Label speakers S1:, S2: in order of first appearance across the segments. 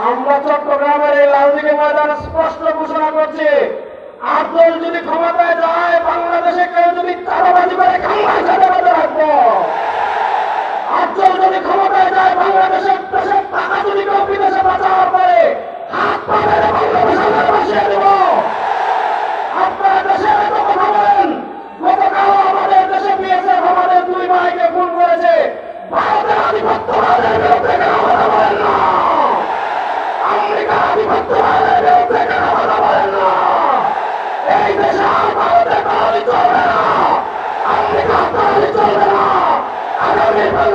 S1: আমরা চট্টগ্রামের এই লালদিকে ময়দানে স্পষ্ট ঘোষণা করছি আব্দুল যদি ক্ষমতায় যায়, বাংলাদেশে কেউ যদি চাঁদাবাজি করে চাঁদাবাজি রাখব। আব্দুল যদি ক্ষমতায় যায়, বাংলাদেশের দেশের টাকা যদি কেউ বিদেশে পাচার করে, হাত পা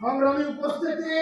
S1: সংগ্রামী উপস্থিতি